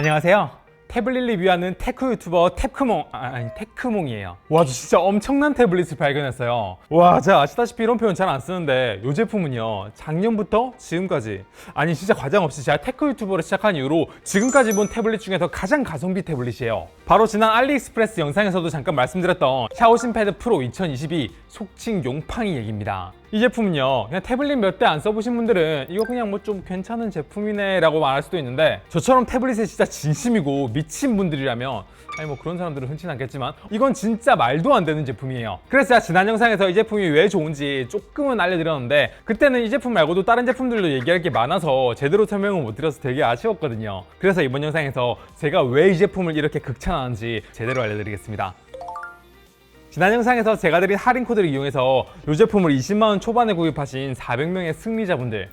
안녕하세요. 태블릿 리뷰하는 테크 유튜버 테크몽 아, 아니 테크몽이에요. 와, 저 진짜 엄청난 태블릿을 발견했어요. 와, 제가 아시다시피 이런 표현 잘 안 쓰는데 이 제품은요 작년부터 지금까지 아니 진짜 과장 없이 제가 테크 유튜버를 시작한 이후로 지금까지 본 태블릿 중에서 가장 가성비 태블릿이에요. 바로 지난 알리익스프레스 영상에서도 잠깐 말씀드렸던 샤오신 패드 프로 2022 속칭 용팡이 얘기입니다. 이 제품은요 그냥 태블릿 몇 대 안 써보신 분들은 이거 그냥 뭐 좀 괜찮은 제품이네 라고 말할 수도 있는데 저처럼 태블릿에 진짜 진심이고 미친 분들이라면 아니 뭐 그런 사람들은 흔치 않겠지만 이건 진짜 말도 안 되는 제품이에요. 그래서 제가 지난 영상에서 이 제품이 왜 좋은지 조금은 알려드렸는데 그때는 이 제품 말고도 다른 제품들도 얘기할 게 많아서 제대로 설명을 못 드려서 되게 아쉬웠거든요. 그래서 이번 영상에서 제가 왜 이 제품을 이렇게 극찬하는지 제대로 알려드리겠습니다 지난 영상에서 제가 드린 할인 코드를 이용해서 이 제품을 20만원 초반에 구입하신 400명의 승리자분들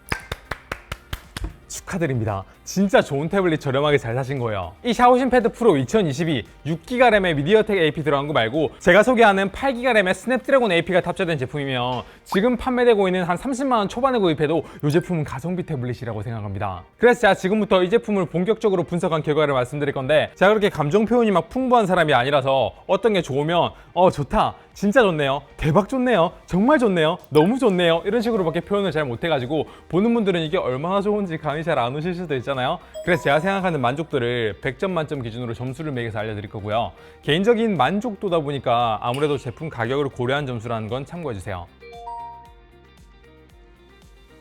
축하드립니다. 진짜 좋은 태블릿 저렴하게 잘 사신 거예요. 이 샤오신 패드 프로 2022 6기가 램의 미디어텍 AP 들어간 거 말고 제가 소개하는 8기가 램의 스냅드래곤 AP가 탑재된 제품이면 지금 판매되고 있는 한 30만 원 초반에 구입해도 이 제품은 가성비 태블릿이라고 생각합니다. 그래서 제가 지금부터 이 제품을 본격적으로 분석한 결과를 말씀드릴 건데 제가 그렇게 감정 표현이 막 풍부한 사람이 아니라서 어떤 게 좋으면 어 좋다 진짜 좋네요 대박 좋네요 정말 좋네요 너무 좋네요 이런 식으로밖에 표현을 잘 못해가지고 보는 분들은 이게 얼마나 좋은지 감이 잘 안 오실 수도 있잖아요 그래서 제가 생각하는 만족도를 100점 만점 기준으로 점수를 매겨서 알려드릴 거고요. 개인적인 만족도다 보니까 아무래도 제품 가격을 고려한 점수라는 건 참고해주세요.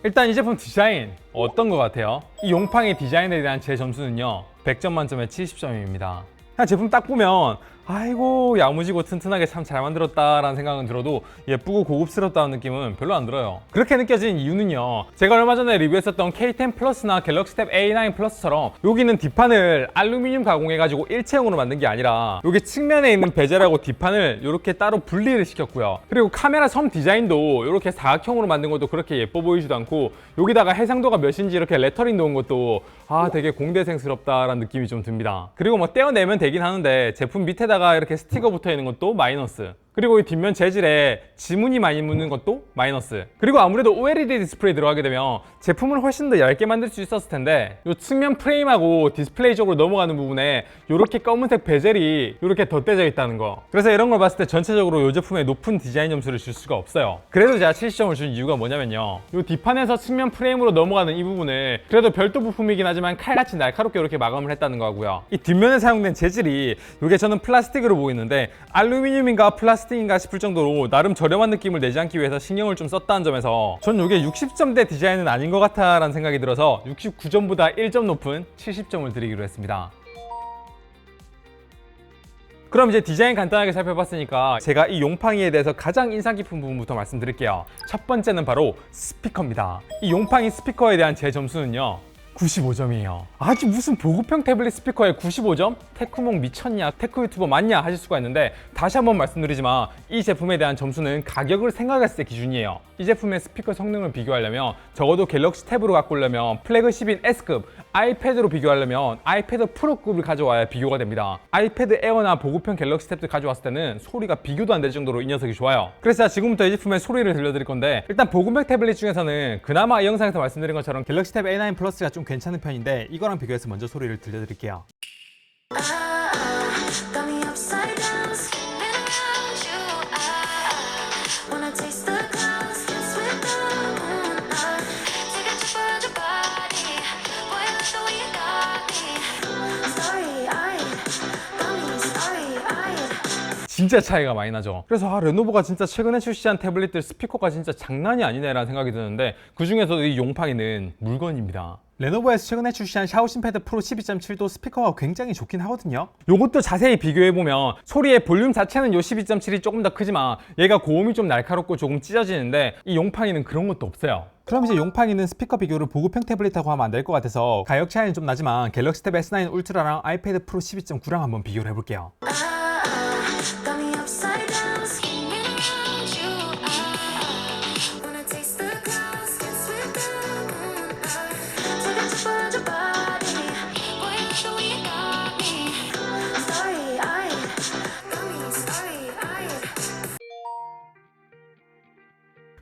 일단 이 제품 디자인 어떤 것 같아요? 이 용팡의 디자인에 대한 제 점수는요 100점 만점에 70점입니다. 그냥 제품 딱 보면 아이고 야무지고 튼튼하게 참 잘 만들었다라는 생각은 들어도 예쁘고 고급스럽다는 느낌은 별로 안 들어요. 그렇게 느껴진 이유는요. 제가 얼마 전에 리뷰했었던 K10 플러스나 갤럭시 탭 A9 플러스처럼 여기는 뒷판을 알루미늄 가공해가지고 일체형으로 만든 게 아니라 여기 측면에 있는 베젤하고 뒷판을 이렇게 따로 분리를 시켰고요. 그리고 카메라 섬 디자인도 이렇게 사각형으로 만든 것도 그렇게 예뻐 보이지도 않고 여기다가 해상도가 몇인지 이렇게 레터링 넣은 것도 아 되게 공대생스럽다라는 느낌이 좀 듭니다. 그리고 뭐 떼어내면 되긴 하는데 제품 밑에다 가 이렇게 스티커 붙어 있는 것도 마이너스 그리고 이 뒷면 재질에 지문이 많이 묻는 것도 마이너스. 그리고 아무래도 OLED 디스플레이 들어가게 되면 제품을 훨씬 더 얇게 만들 수 있었을 텐데 이 측면 프레임하고 디스플레이 쪽으로 넘어가는 부분에 이렇게 검은색 베젤이 이렇게 덧대져 있다는 거. 그래서 이런 걸 봤을 때 전체적으로 이 제품에 높은 디자인 점수를 줄 수가 없어요. 그래도 제가 70점을 준 이유가 뭐냐면요. 이 뒷판에서 측면 프레임으로 넘어가는 이 부분을 그래도 별도 부품이긴 하지만 칼같이 날카롭게 이렇게 마감을 했다는 거고요. 이 뒷면에 사용된 재질이 이게 저는 플라스틱으로 보이는데 알루미늄인가 플라스틱 인가 싶을 정도로 나름 저렴한 느낌을 내지 않기 위해서 신경을 좀 썼다는 점에서 전 이게 60점대 디자인은 아닌 것 같아라는 생각이 들어서 69점보다 1점 높은 70점을 드리기로 했습니다. 그럼 이제 디자인 간단하게 살펴봤으니까 제가 이 용팡이에 대해서 가장 인상 깊은 부분부터 말씀드릴게요. 첫 번째는 바로 스피커입니다. 이 용팡이 스피커에 대한 제 점수는요. 95점이에요. 아직 무슨 보급형 태블릿 스피커에 95점? 테크몽 미쳤냐? 테크 유튜버 맞냐? 하실 수가 있는데 다시 한번 말씀드리지만 이 제품에 대한 점수는 가격을 생각했을 때 기준이에요. 이 제품의 스피커 성능을 비교하려면 적어도 갤럭시 탭으로 갖고 오려면 플래그십인 S급, 아이패드로 비교하려면 아이패드 프로급을 가져와야 비교가 됩니다. 아이패드 에어나 보급형 갤럭시 탭들 가져왔을 때는 소리가 비교도 안 될 정도로 이 녀석이 좋아요. 그래서 제가 지금부터 이 제품의 소리를 들려드릴 건데 일단 보급형 태블릿 중에서는 그나마 이 영상에서 말씀드린 것처럼 갤럭시 탭 A9 플러스가 좀 괜찮은 편인데 이거랑 비교해서 먼저 소리를 들려드릴게요. 진짜 차이가 많이 나죠. 그래서 아, 레노버가 진짜 최근에 출시한 태블릿들 스피커가 진짜 장난이 아니네라는 생각이 드는데 그 중에서도 이 용팡이는 물건입니다. 레노버에서 최근에 출시한 샤오신 패드 프로 12.7도 스피커가 굉장히 좋긴 하거든요. 요것도 자세히 비교해보면 소리의 볼륨 자체는 요 12.7이 조금 더 크지만 얘가 고음이 좀 날카롭고 조금 찢어지는데 이 용팡이는 그런 것도 없어요. 그럼 이제 용팡이는 스피커 비교를 보급형 태블릿하고 하면 안 될 것 같아서 가격 차이는 좀 나지만 갤럭시 탭 S9 울트라랑 아이패드 프로 12.9랑 한번 비교를 해볼게요.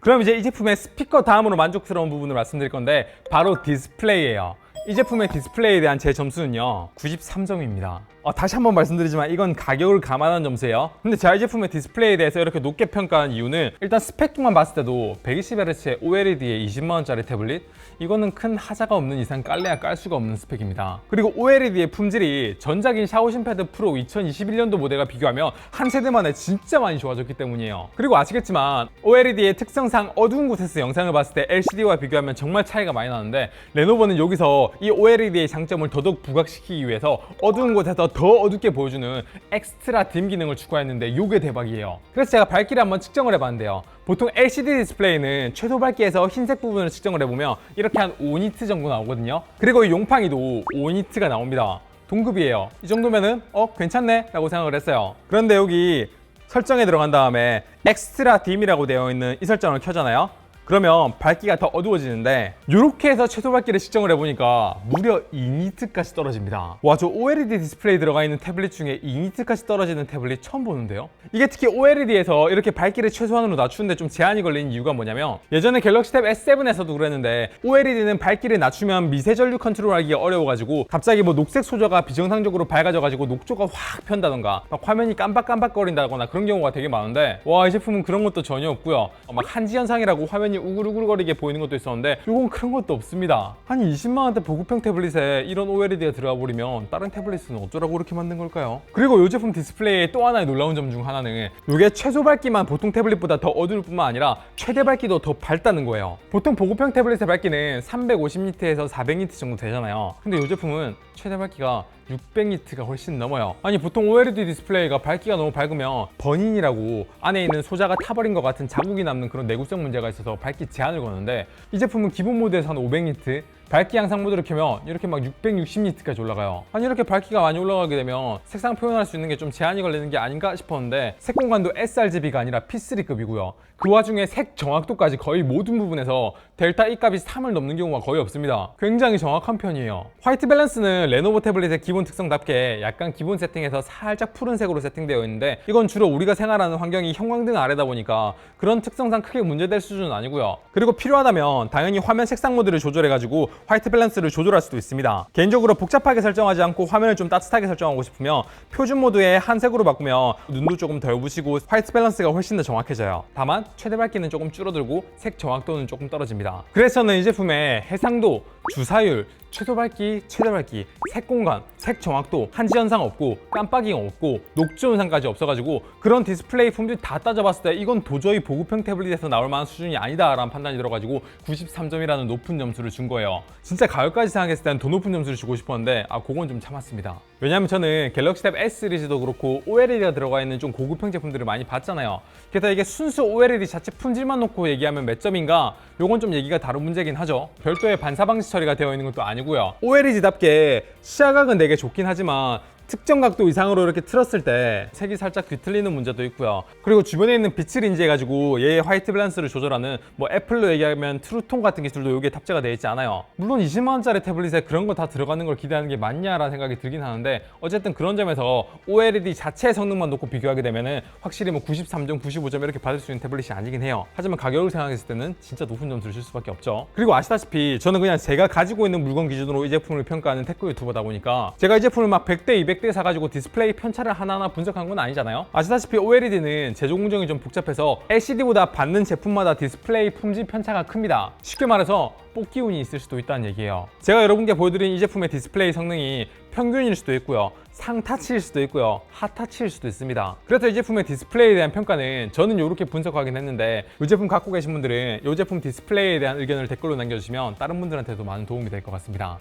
그럼 이제 이 제품의 스피커 다음으로 만족스러운 부분을 말씀드릴 건데 바로 디스플레이예요. 이 제품의 디스플레이에 대한 제 점수는요 93점입니다 어, 다시 한번 말씀드리지만 이건 가격을 감안한 점수예요. 근데 이 제품의 디스플레이에 대해서 이렇게 높게 평가한 이유는 일단 스펙만 봤을 때도 120Hz의 OLED의 20만원짜리 태블릿 이거는 큰 하자가 없는 이상 깔래야 깔 수가 없는 스펙입니다. 그리고 OLED의 품질이 전작인 샤오신 패드 프로 2021년도 모델과 비교하면 한 세대 만에 진짜 많이 좋아졌기 때문이에요. 그리고 아시겠지만 OLED의 특성상 어두운 곳에서 영상을 봤을 때 LCD와 비교하면 정말 차이가 많이 나는데 레노버는 여기서 이 OLED의 장점을 더더욱 부각시키기 위해서 어두운 곳에서 더 어둡게 보여주는 엑스트라 딤 기능을 추가했는데 이게 대박이에요. 그래서 제가 밝기를 한번 측정을 해봤는데요. 보통 LCD 디스플레이는 최소 밝기에서 흰색 부분을 측정을 해보면 이렇게 한 5니트 정도 나오거든요. 그리고 이 용팡이도 5니트가 나옵니다. 동급이에요. 이 정도면은 어 괜찮네? 라고 생각을 했어요. 그런데 여기 설정에 들어간 다음에 엑스트라 딤이라고 되어 있는 이 설정을 켜잖아요 그러면 밝기가 더 어두워지는데 이렇게 해서 최소 밝기를 측정을 해보니까 무려 2니트까지 떨어집니다. 와 저 OLED 디스플레이 들어가 있는 태블릿 중에 2니트까지 떨어지는 태블릿 처음 보는데요. 이게 특히 OLED에서 이렇게 밝기를 최소한으로 낮추는데 좀 제한이 걸리는 이유가 뭐냐면 예전에 갤럭시 탭 S7에서도 그랬는데 OLED는 밝기를 낮추면 미세 전류 컨트롤하기가 어려워가지고 갑자기 뭐 녹색 소저가 비정상적으로 밝아져가지고 녹조가 확 편다던가 막 화면이 깜빡깜빡거린다거나 그런 경우가 되게 많은데 와 이 제품은 그런 것도 전혀 없고요. 어, 막 한지 현상이라고 화면이 우글우글거리게 보이는 것도 있었는데 이건 그런 것도 없습니다. 아니 20만 원대 보급형 태블릿에 이런 OLED가 들어가 버리면 다른 태블릿은 어쩌라고 이렇게 만든 걸까요? 그리고 이 제품 디스플레이의 또 하나의 놀라운 점 중 하나는 이게 최소 밝기만 보통 태블릿보다 더 어두울 뿐만 아니라 최대 밝기도 더 밝다는 거예요. 보통 보급형 태블릿의 밝기는 350니트에서 400니트 정도 되잖아요. 근데 이 제품은 최대 밝기가 600니트가 훨씬 넘어요. 아니 보통 OLED 디스플레이가 밝기가 너무 밝으면 버닌이라고 안에 있는 소자가 타버린 것 같은 자국이 남는 그런 내구성 문제가 있어서 밝기 제한을 거는데 이 제품은 기본 모드에서 한 500니트 밝기 양상 모드를 켜면 이렇게 막 660니트까지 올라가요. 아니 이렇게 밝기가 많이 올라가게 되면 색상 표현할 수 있는 게 좀 제한이 걸리는 게 아닌가 싶었는데 색 공간도 sRGB가 아니라 P3급이고요. 그 와중에 색 정확도까지 거의 모든 부분에서 델타 E 값이 3을 넘는 경우가 거의 없습니다. 굉장히 정확한 편이에요. 화이트 밸런스는 레노버 태블릿의 기본 특성답게 약간 기본 세팅에서 살짝 푸른색으로 세팅되어 있는데 이건 주로 우리가 생활하는 환경이 형광등 아래다 보니까 그런 특성상 크게 문제될 수준은 아니고요. 그리고 필요하다면 당연히 화면 색상 모드를 조절해가지고 화이트 밸런스를 조절할 수도 있습니다. 개인적으로 복잡하게 설정하지 않고 화면을 좀 따뜻하게 설정하고 싶으면 표준 모드에 한색으로 바꾸면 눈도 조금 덜 부시고 화이트 밸런스가 훨씬 더 정확해져요. 다만 최대 밝기는 조금 줄어들고 색 정확도는 조금 떨어집니다. 그래서 저는 이 제품의 해상도, 주사율, 최소 밝기, 최대 밝기, 색 공간, 색 정확도, 한지 현상 없고 깜빡이가 없고 녹조 현상까지 없어가지고 그런 디스플레이 품질 다 따져봤을 때 이건 도저히 보급형 태블릿에서 나올 만한 수준이 아니다 라는 판단이 들어가지고 93점이라는 높은 점수를 준 거예요. 진짜 가격까지 생각했을 때는 더 높은 점수를 주고 싶었는데 아 그건 좀 참았습니다. 왜냐하면 저는 갤럭시 탭 S 시리즈도 그렇고 OLED가 들어가 있는 좀 고급형 제품들을 많이 봤잖아요. 게다가 이게 순수 OLED 자체 품질만 놓고 얘기하면 몇 점인가? 요건 좀 얘기가 다른 문제긴 하죠. 별도의 반사 방지 처리가 되어 있는 것도 아니고요. OLED답게 시야각은 되게 좋긴 하지만 특정 각도 이상으로 이렇게 틀었을 때 색이 살짝 뒤틀리는 문제도 있고요. 그리고 주변에 있는 빛을 인지해가지고 얘의 화이트 밸런스를 조절하는 뭐 애플로 얘기하면 트루톤 같은 기술도 여기에 탑재가 되어 있지 않아요. 물론 20만 원짜리 태블릿에 그런 거 다 들어가는 걸 기대하는 게 맞냐라는 생각이 들긴 하는데 어쨌든 그런 점에서 OLED 자체의 성능만 놓고 비교하게 되면은 확실히 뭐 93점, 95점 이렇게 받을 수 있는 태블릿이 아니긴 해요. 하지만 가격을 생각했을 때는 진짜 높은 점수를 줄 수밖에 없죠. 그리고 아시다시피 저는 그냥 제가 가지고 있는 물건 기준으로 이 제품을 평가하는 테크 유튜버다 보니까 제가 이 제품을 막 100대, 200대 사가지고 디스플레이 편차를 하나하나 분석한 건 아니잖아요. 아시다시피 OLED는 제조 공정이 좀 복잡해서 LCD보다 받는 제품마다 디스플레이 품질 편차가 큽니다. 쉽게 말해서 뽑기 운이 있을 수도 있다는 얘기예요. 제가 여러분께 보여드린 이 제품의 디스플레이 성능이 평균일 수도 있고요. 상타치일 수도 있고요. 하타치일 수도 있습니다. 그래서 이 제품의 디스플레이에 대한 평가는 저는 이렇게 분석하긴 했는데 이 제품 갖고 계신 분들은 이 제품 디스플레이에 대한 의견을 댓글로 남겨주시면 다른 분들한테도 많은 도움이 될 것 같습니다.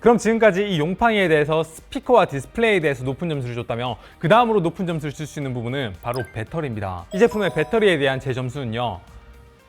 그럼 지금까지 이 용팡이에 대해서 스피커와 디스플레이에 대해서 높은 점수를 줬다면 그 다음으로 높은 점수를 줄 수 있는 부분은 바로 배터리입니다. 이 제품의 배터리에 대한 제 점수는요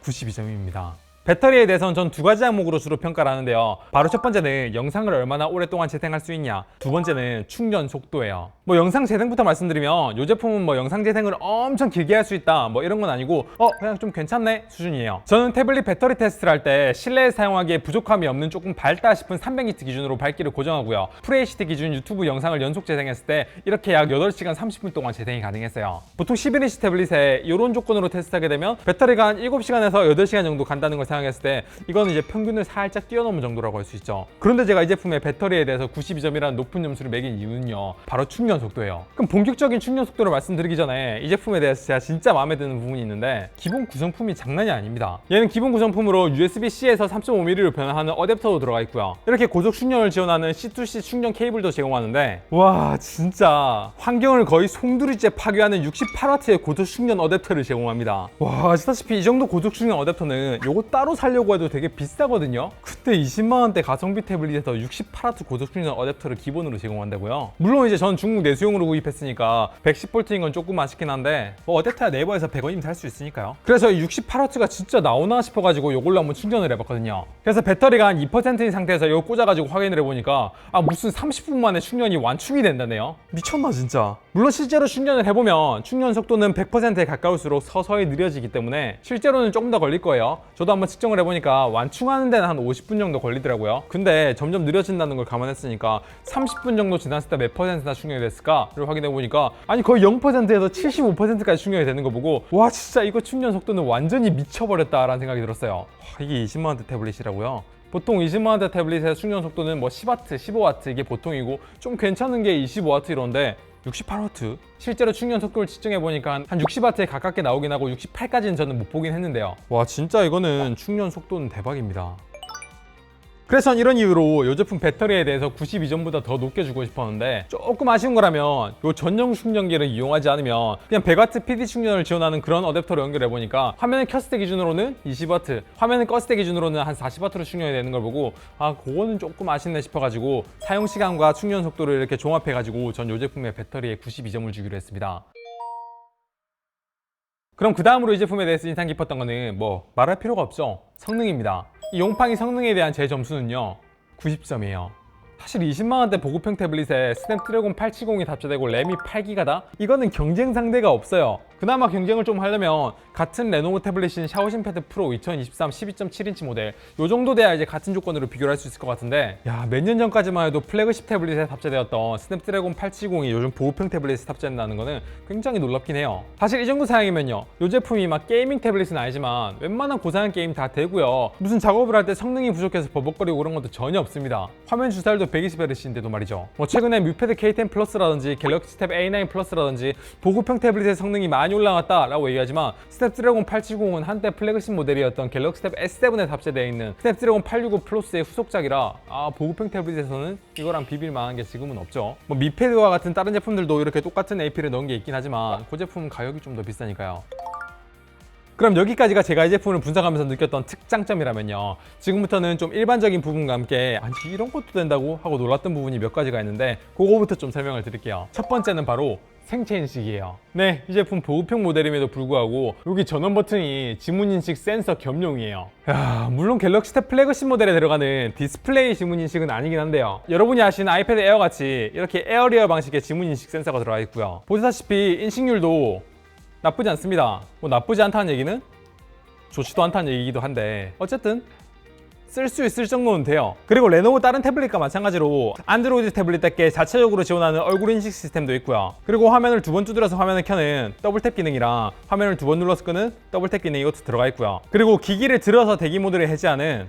92점입니다. 배터리에 대해서는 전 두 가지 항목으로 주로 평가를 하는데요. 바로 첫 번째는 영상을 얼마나 오랫동안 재생할 수 있냐. 두 번째는 충전 속도예요. 뭐 영상 재생부터 말씀드리면 이 제품은 뭐 영상 재생을 엄청 길게 할 수 있다. 뭐 이런 건 아니고 어 그냥 좀 괜찮네 수준이에요. 저는 태블릿 배터리 테스트를 할 때 실내에 사용하기에 부족함이 없는 조금 밝다 싶은 300니트 기준으로 밝기를 고정하고요. FHD 기준 유튜브 영상을 연속 재생했을 때 이렇게 약 8시간 30분 동안 재생이 가능했어요. 보통 11인치 태블릿에 이런 조건으로 테스트하게 되면 배터리가 한 7시간에서 8시간 정도 간다는 걸 생각 해 생각했을 때 이거는 이제 평균을 살짝 뛰어넘은 정도라고 할 수 있죠. 그런데 제가 이 제품의 배터리에 대해서 92점이라는 높은 점수를 매긴 이유는요. 바로 충전 속도예요. 그럼 본격적인 충전 속도를 말씀드리기 전에 이 제품에 대해서 제가 진짜 마음에 드는 부분이 있는데 기본 구성품이 장난이 아닙니다. 얘는 기본 구성품으로 USB-C에서 3.5mm로 변환하는 어댑터도 들어가 있고요. 이렇게 고속 충전을 지원하는 C2C 충전 케이블도 제공하는데 와 진짜 환경을 거의 송두리째 파괴하는 68W의 고속 충전 어댑터를 제공합니다. 와 아시다시피 이 정도 고속 충전 어댑터는 요거 따로 살려고 해도 되게 비싸거든요. 근데 20만 원대 가성비 태블릿에서 68W 고속 충전 어댑터를 기본으로 제공한다고요. 물론 이제 전 중국 내수용으로 구입했으니까 110V인 건 조금 아쉽긴 한데 뭐 어댑터야 네이버에서 100원이면 살 수 있으니까요. 그래서 68W가 진짜 나오나 싶어가지고 요걸로 한번 충전을 해봤거든요. 그래서 배터리가 한 2%인 상태에서 이거 꽂아가지고 확인을 해보니까 아 무슨 30분 만에 충전이 완충이 된다네요. 미쳤나 진짜. 물론 실제로 충전을 해보면 충전 속도는 100%에 가까울수록 서서히 느려지기 때문에 실제로는 조금 더 걸릴 거예요. 저도 한번 측정을 해보니까 완충하는 데는 한 50분 정도 걸리더라고요. 근데 점점 느려진다는 걸 감안했으니까 30분 정도 지났을 때 몇 퍼센트나 충전이 됐을까를 확인해 보니까 아니 거의 0%에서 75%까지 충전이 되는 거 보고 와 진짜 이거 충전 속도는 완전히 미쳐버렸다라는 생각이 들었어요. 와, 이게 20만원대 태블릿이라고요? 보통 20만원대 태블릿의 충전 속도는 뭐 10W, 15W 이게 보통이고 좀 괜찮은 게 25W 이런데 68W? 실제로 충전 속도를 측정해 보니까 한 60W에 가깝게 나오긴 하고 68까지는 저는 못 보긴 했는데요. 와 진짜 이거는 충전 속도는 대박입니다. 그래서 전 이런 이유로 이 제품 배터리에 대해서 92점보다 더 높게 주고 싶었는데 조금 아쉬운 거라면 이 전용 충전기를 이용하지 않으면 그냥 100W PD 충전을 지원하는 그런 어댑터로 연결해 보니까 화면을 켰을 때 기준으로는 20W, 화면을 껐을 때 기준으로는 한 40W로 충전이 되는 걸 보고 아 그거는 조금 아쉽네 싶어가지고 사용 시간과 충전 속도를 이렇게 종합해가지고 전 이 제품의 배터리에 92점을 주기로 했습니다. 그럼 그 다음으로 이 제품에 대해서 인상 깊었던 거는 뭐 말할 필요가 없죠. 성능입니다. 이 용팡이 성능에 대한 제 점수는요. 90점이에요. 사실 20만원대 보급형 태블릿에 스냅드래곤 870이 답재되고 램이 8기가다? 이거는 경쟁 상대가 없어요. 그나마 경쟁을 좀 하려면 같은 레노버 태블릿인 샤오신 패드 프로 2023 12.7인치 모델 요 정도 돼야 이제 같은 조건으로 비교를 할 수 있을 것 같은데 야 몇 년 전까지만 해도 플래그십 태블릿에 탑재되었던 스냅드래곤 870이 요즘 보급형 태블릿에 탑재된다는 거는 굉장히 놀랍긴 해요. 사실 이 정도 사양이면요. 이 제품이 막 게이밍 태블릿은 아니지만 웬만한 고사양 게임 다 되고요. 무슨 작업을 할 때 성능이 부족해서 버벅거리고 그런 것도 전혀 없습니다. 화면 주사율도 120Hz인데도 말이죠. 뭐 최근에 뮤패드 K10 플러스라든지 갤럭시 탭 A9 플러스라든지 보급형 태블릿의 성능이 많이 올라갔다라고 얘기하지만 스냅드래곤 870은 한때 플래그십 모델이었던 갤럭시 탭 S7에 탑재되어 있는 스냅드래곤 865 플러스의 후속작이라 아 보급형 태블릿에서는 이거랑 비빌 만한 게 지금은 없죠. 뭐 미패드와 같은 다른 제품들도 이렇게 똑같은 AP를 넣은 게 있긴 하지만 그 제품은 가격이 좀 더 비싸니까요. 그럼 여기까지가 제가 이 제품을 분석하면서 느꼈던 특장점이라면요. 지금부터는 좀 일반적인 부분과 함께 아니 이런 것도 된다고 하고 놀랐던 부분이 몇 가지가 있는데 그거부터 좀 설명을 드릴게요. 첫 번째는 바로 생체 인식이에요. 네, 이 제품 보급형 모델임에도 불구하고 여기 전원 버튼이 지문 인식 센서 겸용이에요. 야, 물론 갤럭시 탭 플래그십 모델에 들어가는 디스플레이 지문 인식은 아니긴 한데요. 여러분이 아시는 아이패드 에어 같이 이렇게 에어리어 방식의 지문 인식 센서가 들어가 있고요. 보시다시피 인식률도 나쁘지 않습니다. 뭐 나쁘지 않다는 얘기는 좋지도 않다는 얘기이기도 한데 어쨌든 쓸 수 있을 정도는 돼요. 그리고 레노버 다른 태블릿과 마찬가지로 안드로이드 태블릿답게 자체적으로 지원하는 얼굴 인식 시스템도 있고요. 그리고 화면을 두 번 두드려서 화면을 켜는 더블탭 기능이랑 화면을 두 번 눌러서 끄는 더블탭 기능 이것도 들어가 있고요. 그리고 기기를 들어서 대기 모드를 해제하는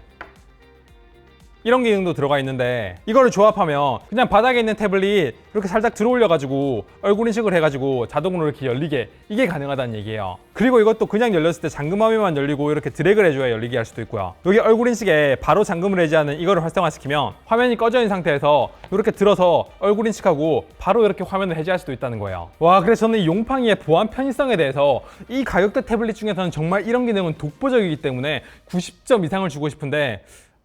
이런 기능도 들어가 있는데 이거를 조합하면 그냥 바닥에 있는 태블릿 이렇게 살짝 들어 올려가지고 얼굴 인식을 해가지고 자동으로 이렇게 열리게 이게 가능하다는 얘기예요. 그리고 이것도 그냥 열렸을 때 잠금화면만 열리고 이렇게 드래그를 해줘야 열리게 할 수도 있고요. 여기 얼굴 인식에 바로 잠금을 해제하는 이거를 활성화시키면 화면이 꺼져 있는 상태에서 이렇게 들어서 얼굴 인식하고 바로 이렇게 화면을 해제할 수도 있다는 거예요. 와 그래서 저는 이 용팡이의 보안 편의성에 대해서 이 가격대 태블릿 중에서는 정말 이런 기능은 독보적이기 때문에 90점 이상을 주고 싶은데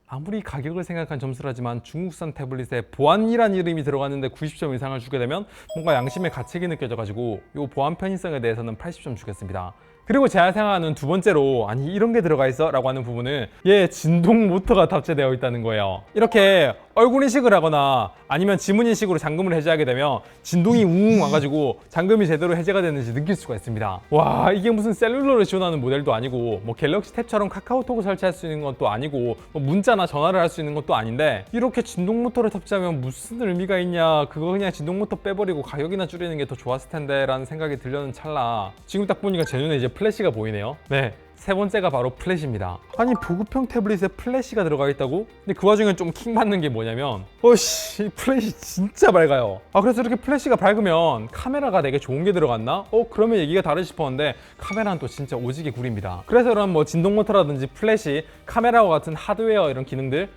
아무리 가격을 생각한 점수라지만 중국산 태블릿에 보안이란 이름이 들어갔는데 90점 이상을 주게 되면 뭔가 양심의 가책이 느껴져가지고 이 보안 편의성에 대해서는 80점 주겠습니다. 그리고 제가 생각하는 두 번째로 아니 이런 게 들어가 있어? 라고 하는 부분은 얘 진동 모터가 탑재되어 있다는 거예요. 이렇게 얼굴 인식을 하거나 아니면 지문 인식으로 잠금을 해제하게 되면 진동이 웅 와가지고 잠금이 제대로 해제가 되는지 느낄 수가 있습니다. 와 이게 무슨 셀룰러를 지원하는 모델도 아니고 뭐 갤럭시 탭처럼 카카오톡을 설치할 수 있는 것도 아니고 뭐 문자나 전화를 할 수 있는 것도 아닌데 이렇게 진동 모터를 탑재하면 무슨 의미가 있냐? 그거 그냥 진동 모터 빼버리고 가격이나 줄이는 게 더 좋았을 텐데 라는 생각이 들려는 찰나. 지금 딱 보니까 제 눈에 이제 플래시가 보이네요. 네 세 번째가 바로 플래시입니다. 아니 보급형 태블릿에 플래시가 들어가 있다고? 근데 그 와중에 좀 킹 받는 게 뭐냐면 어씨 플래시 진짜 밝아요. 아 그래서 이렇게 플래시가 밝으면 카메라가 되게 좋은 게 들어갔나? 어 그러면 얘기가 다르지 싶었는데 카메라는 또 진짜 오지게 구립니다. 그래서 이런 뭐 진동 모터라든지 플래시, 카메라와 같은 하드웨어 이런 기능들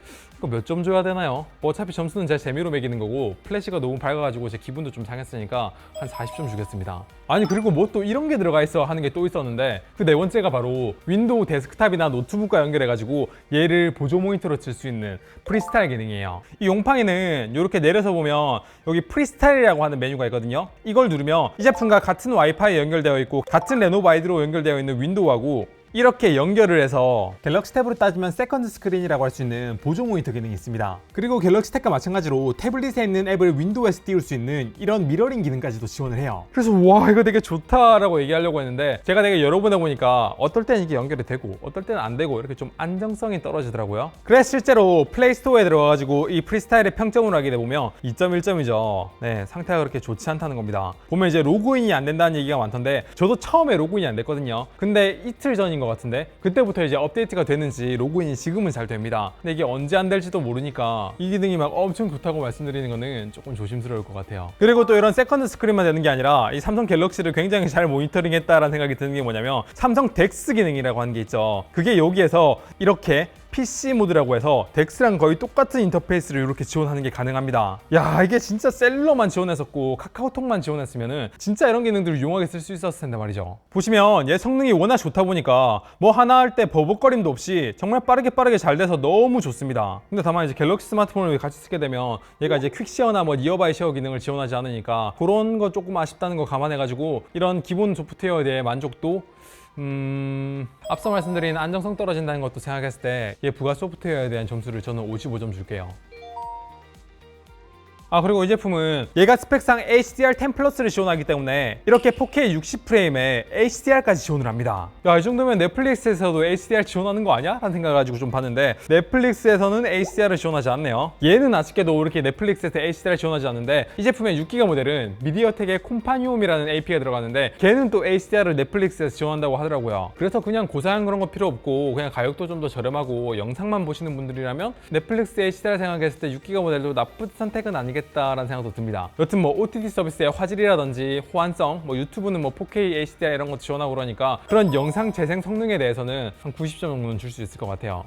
몇 점 줘야 되나요? 뭐 어차피 점수는 제 재미로 매기는 거고 플래시가 너무 밝아가지고 제 기분도 좀 상했으니까 한 40점 주겠습니다. 아니 그리고 뭐 또 이런 게 들어가 있어 하는 게 또 있었는데 그 네 번째가 바로 윈도우 데스크탑이나 노트북과 연결해가지고 얘를 보조 모니터로 쓸수 있는 프리스타일 기능이에요. 이 용팡이는 이렇게 내려서 보면 여기 프리스타일이라고 하는 메뉴가 있거든요. 이걸 누르면 이 제품과 같은 와이파이 연결되어 있고 같은 레노버 아이드로 연결되어 있는 윈도우하고 이렇게 연결을 해서 갤럭시 탭으로 따지면 세컨드 스크린이라고 할 수 있는 보조 모니터 기능이 있습니다. 그리고 갤럭시 탭과 마찬가지로 태블릿에 있는 앱을 윈도우에서 띄울 수 있는 이런 미러링 기능까지도 지원을 해요. 그래서 와 이거 되게 좋다라고 얘기하려고 했는데 제가 되게 여러 번 해보니까 어떨 때는 이게 연결이 되고 어떨 때는 안 되고 이렇게 좀 안정성이 떨어지더라고요. 그래서 실제로 플레이스토어에 들어가가지고 이 프리스타일의 평점을 되보면 2.1점이죠. 네 상태가 그렇게 좋지 않다는 겁니다. 보면 이제 로그인이 안 된다는 얘기가 많던데 저도 처음에 로그인이 안 됐거든요. 근데 이틀 전인 것 같은데 그때부터 이제 업데이트가 되는지 로그인이 지금은 잘 됩니다. 근데 이게 언제 안 될지도 모르니까 이 기능이 막 엄청 좋다고 말씀드리는 거는 조금 조심스러울 것 같아요. 그리고 또 이런 세컨드 스크린만 되는 게 아니라 이 삼성 갤럭시를 굉장히 잘 모니터링 했다라는 생각이 드는 게 뭐냐면 삼성 덱스 기능이라고 하는 게 있죠. 그게 여기에서 이렇게 PC 모드라고 해서 덱스랑 거의 똑같은 인터페이스를 이렇게 지원하는 게 가능합니다. 야 이게 진짜 셀러만 지원했었고 카카오톡만 지원했으면은 진짜 이런 기능들을 유용하게 쓸 수 있었을 텐데 말이죠. 보시면 얘 성능이 워낙 좋다 보니까 뭐 하나 할 때 버벅거림도 없이 정말 빠르게 빠르게 잘 돼서 너무 좋습니다. 근데 다만 이제 갤럭시 스마트폰을 같이 쓰게 되면 얘가 이제 퀵시어나 뭐 니어바이 쉐어 기능을 지원하지 않으니까 그런 거 조금 아쉽다는 거 감안해가지고 이런 기본 소프트웨어에 대해 만족도 음... 앞서 말씀드린 안정성 떨어진다는 것도 생각했을 때 얘 부가 소프트웨어에 대한 점수를 저는 55점 줄게요. 아 그리고 이 제품은 얘가 스펙상 HDR10 플러스를 지원하기 때문에 이렇게 4K 60프레임에 HDR까지 지원을 합니다. 야 이 정도면 넷플릭스에서도 HDR 지원하는 거 아니야? 라는 생각을 가지고 좀 봤는데 넷플릭스에서는 HDR을 지원하지 않네요. 얘는 아쉽게도 이렇게 넷플릭스에서 HDR 지원하지 않는데 이 제품의 6기가 모델은 미디어텍의 콤파니움이라는 AP가 들어가는데 걔는 또 HDR을 넷플릭스에서 지원한다고 하더라고요. 그래서 그냥 고사양 그런 거 필요 없고 그냥 가격도 좀 더 저렴하고 영상만 보시는 분들이라면 넷플릭스 HDR 생각했을 때 6기가 모델도 나쁜 선택은 아니겠 되겠다라는 생각도 듭니다. 여튼 뭐 OTT 서비스의 화질이라든지 호환성, 뭐 유튜브는 뭐 4K HDR 이런 거 지원하고 그러니까 그런 영상 재생 성능에 대해서는 한 90점 정도는 줄 수 있을 것 같아요.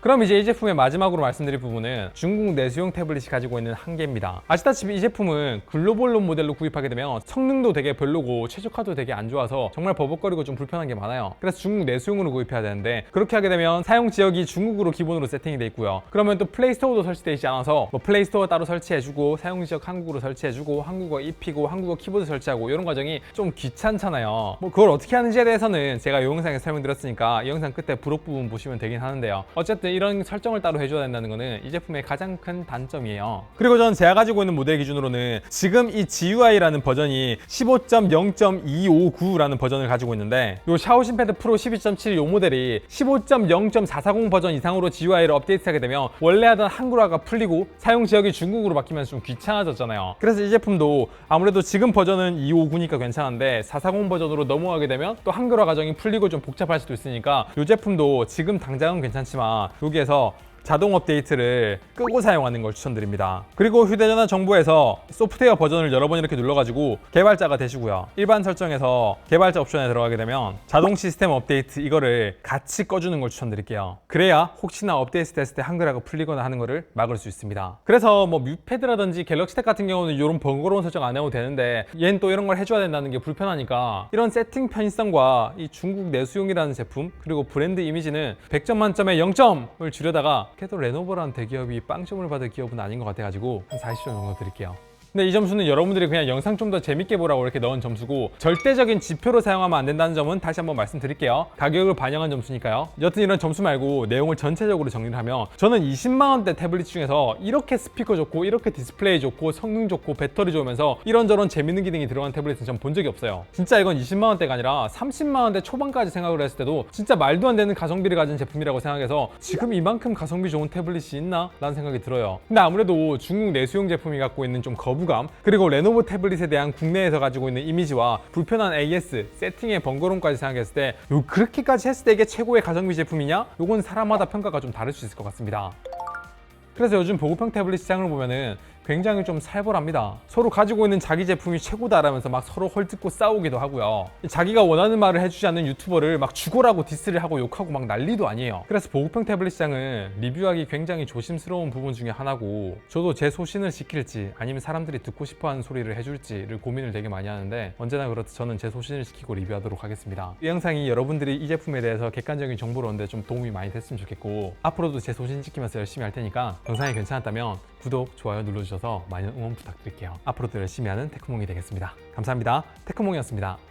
그럼 이제 이 제품의 마지막으로 말씀드릴 부분은 중국 내수용 태블릿이 가지고 있는 한계입니다. 아시다시피 이 제품은 글로벌론 모델로 구입하게 되면 성능도 되게 별로고 최적화도 되게 안 좋아서 정말 버벅거리고 좀 불편한 게 많아요. 그래서 중국 내수용으로 구입해야 되는데 그렇게 하게 되면 사용 지역이 중국으로 기본으로 세팅이 돼 있고요. 그러면 또 플레이스토어도 설치되어 있지 않아서 뭐 플레이스토어 따로 설치해주고 사용 지역 한국으로 설치해주고 한국어 입히고 한국어 키보드 설치하고 이런 과정이 좀 귀찮잖아요. 뭐 그걸 어떻게 하는지에 대해서는 제가 이 영상에서 설명드렸으니까 이 영상 끝에 부록 부분 보시면 되긴 하는데요. 어쨌든 이런 설정을 따로 해줘야 된다는 거는 이 제품의 가장 큰 단점이에요. 그리고 전 제가 가지고 있는 모델 기준으로는 지금 이 GUI라는 버전이 15.0.259라는 버전을 가지고 있는데 이 샤오신 패드 프로 12.7 이 모델이 15.0.440 버전 이상으로 GUI를 업데이트하게 되면 원래 하던 한글화가 풀리고 사용 지역이 중국으로 바뀌면서 좀 귀찮아졌잖아요. 그래서 이 제품도 아무래도 지금 버전은 259니까 괜찮은데 440 버전으로 넘어가게 되면 또 한글화 과정이 풀리고 좀 복잡할 수도 있으니까 이 제품도 지금 당장은 괜찮지만 여기에서 자동 업데이트를 끄고 사용하는 걸 추천드립니다. 그리고 휴대전화 정보에서 소프트웨어 버전을 여러 번 이렇게 눌러가지고 개발자가 되시고요. 일반 설정에서 개발자 옵션에 들어가게 되면 자동 시스템 업데이트 이거를 같이 꺼주는 걸 추천드릴게요. 그래야 혹시나 업데이트 됐을 때 한글화가 풀리거나 하는 거를 막을 수 있습니다. 그래서 뭐 뮤패드라든지 갤럭시 탭 같은 경우는 이런 번거로운 설정 안 해도 되는데 얘는 또 이런 걸 해줘야 된다는 게 불편하니까 이런 세팅 편의성과 이 중국 내수용이라는 제품 그리고 브랜드 이미지는 100점 만점에 0점을 줄여다가 그래도 레노버라는 대기업이 빵점을 받을 기업은 아닌 것 같아가지고 한 40점 정도 드릴게요. 근데 이 점수는 여러분들이 그냥 영상 좀 더 재밌게 보라고 이렇게 넣은 점수고 절대적인 지표로 사용하면 안 된다는 점은 다시 한번 말씀드릴게요. 가격을 반영한 점수니까요. 여튼 이런 점수 말고 내용을 전체적으로 정리를 하면 저는 20만 원대 태블릿 중에서 이렇게 스피커 좋고 이렇게 디스플레이 좋고 성능 좋고 배터리 좋으면서 이런저런 재밌는 기능이 들어간 태블릿은 전 본 적이 없어요. 진짜 이건 20만 원대가 아니라 30만 원대 초반까지 생각을 했을 때도 진짜 말도 안 되는 가성비를 가진 제품이라고 생각해서 지금 이만큼 가성비 좋은 태블릿이 있나? 라는 생각이 들어요. 근데 아무래도 중국 내수용 제품이 갖고 있는 좀 거부 거부감, 그리고 레노버 태블릿에 대한 국내에서 가지고 있는 이미지와 불편한 AS, 세팅의 번거로움까지 생각했을 때 요 그렇게까지 했을 때 이게 최고의 가성비 제품이냐? 요건 사람마다 평가가 좀 다를 수 있을 것 같습니다. 그래서 요즘 보급형 태블릿 시장을 보면은 굉장히 좀 살벌합니다. 서로 가지고 있는 자기 제품이 최고다라면서 막 서로 헐뜯고 싸우기도 하고요. 자기가 원하는 말을 해주지 않는 유튜버를 막 죽어라고 디스를 하고 욕하고 막 난리도 아니에요. 그래서 보급형 태블릿 시장은 리뷰하기 굉장히 조심스러운 부분 중에 하나고 저도 제 소신을 지킬지 아니면 사람들이 듣고 싶어하는 소리를 해줄지를 고민을 되게 많이 하는데 언제나 그렇듯 저는 제 소신을 지키고 리뷰하도록 하겠습니다. 이 영상이 여러분들이 이 제품에 대해서 객관적인 정보를 얻는데 좀 도움이 많이 됐으면 좋겠고 앞으로도 제 소신 지키면서 열심히 할 테니까 영상이 괜찮았다면 구독, 좋아요 눌러주셔서 많은 응원 부탁드릴게요. 앞으로도 열심히 하는 테크몽이 되겠습니다. 감사합니다. 테크몽이었습니다.